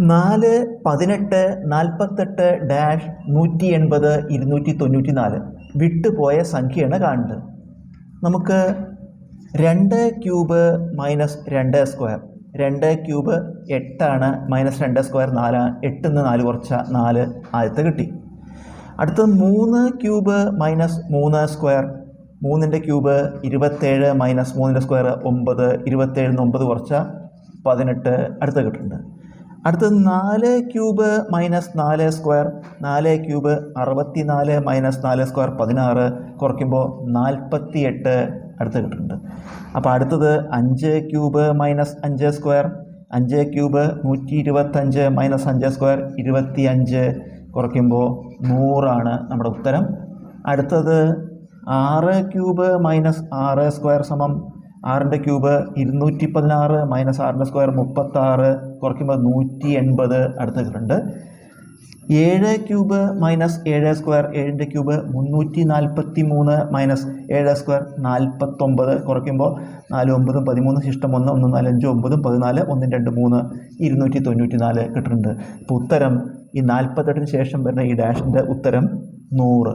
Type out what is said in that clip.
നാല് പതിനെട്ട് നാൽപ്പത്തെട്ട് ഡാഷ് നൂറ്റി എൺപത് ഇരുന്നൂറ്റി തൊണ്ണൂറ്റി നാല് വിട്ടുപോയ സംഖ്യയാണ് കാണുന്നത്. നമുക്ക് രണ്ട് ക്യൂബ് മൈനസ് രണ്ട് സ്ക്വയർ. രണ്ട് ക്യൂബ് എട്ടാണ് മൈനസ് രണ്ട് സ്ക്വയർ നാല്. എട്ട് നിന്ന് നാല് കുറച്ച നാല് ആദ്യത്തെ കിട്ടി. അടുത്തത് മൂന്ന് ക്യൂബ് മൈനസ് മൂന്ന് സ്ക്വയർ. മൂന്നിന്റെ ക്യൂബ് ഇരുപത്തേഴ് മൈനസ് മൂന്നിന്റെ സ്ക്വയർ ഒമ്പത്. ഇരുപത്തേഴിൽ നിന്ന് ഒമ്പത് കുറച്ച പതിനെട്ട് അടുത്ത കിട്ടുന്നുണ്ട്. അടുത്തത് നാല് ക്യൂബ് മൈനസ് നാല് സ്ക്വയർ നാല് ക്യൂബ് അറുപത്തി നാല് മൈനസ് നാല് സ്ക്വയർ പതിനാറ് കുറയ്ക്കുമ്പോൾ നാൽപ്പത്തി എട്ട് അടുത്ത് കിട്ടുന്നുണ്ട്. അപ്പോൾ അടുത്തത് അഞ്ച് ക്യൂബ് മൈനസ് അഞ്ച് സ്ക്വയർ അഞ്ച് ക്യൂബ് നൂറ്റി ഇരുപത്തഞ്ച് മൈനസ് അഞ്ച് സ്ക്വയർ ഇരുപത്തി അഞ്ച് കുറയ്ക്കുമ്പോൾ നൂറാണ് നമ്മുടെ ഉത്തരം. അടുത്തത് ആറ് ക്യൂബ് മൈനസ് ആറ് സ്ക്വയർ സമം ആറിന്റെ ക്യൂബ് ഇരുന്നൂറ്റി പതിനാറ് മൈനസ് ആറിന്റെ സ്ക്വയർ മുപ്പത്താറ് കുറയ്ക്കുമ്പോൾ നൂറ്റി എൺപത് അടുത്ത കിട്ടുന്നുണ്ട് ഏഴ് ക്യൂബ് മൈനസ് ഏഴ് സ്ക്വയർ ഏഴിന്റെ ക്യൂബ് മുന്നൂറ്റി നാൽപ്പത്തി മൂന്ന് മൈനസ് ഏഴ് സ്ക്വയർ നാൽപ്പത്തൊമ്പത് കുറയ്ക്കുമ്പോൾ നാല് ഒമ്പതും പതിമൂന്ന് ശിഷ്ടം ഒന്ന് ഒന്ന് നാല് അഞ്ച് ഒമ്പതും പതിനാല് ഒന്നും രണ്ട് മൂന്ന് ഇരുന്നൂറ്റി തൊണ്ണൂറ്റി നാല് കിട്ടുന്നുണ്ട് ഇപ്പോൾ ഉത്തരം ഈ നാൽപ്പത്തെട്ടിന് ശേഷം വരുന്ന ഈ ഡാഷിന്റെ ഉത്തരം നൂറ്.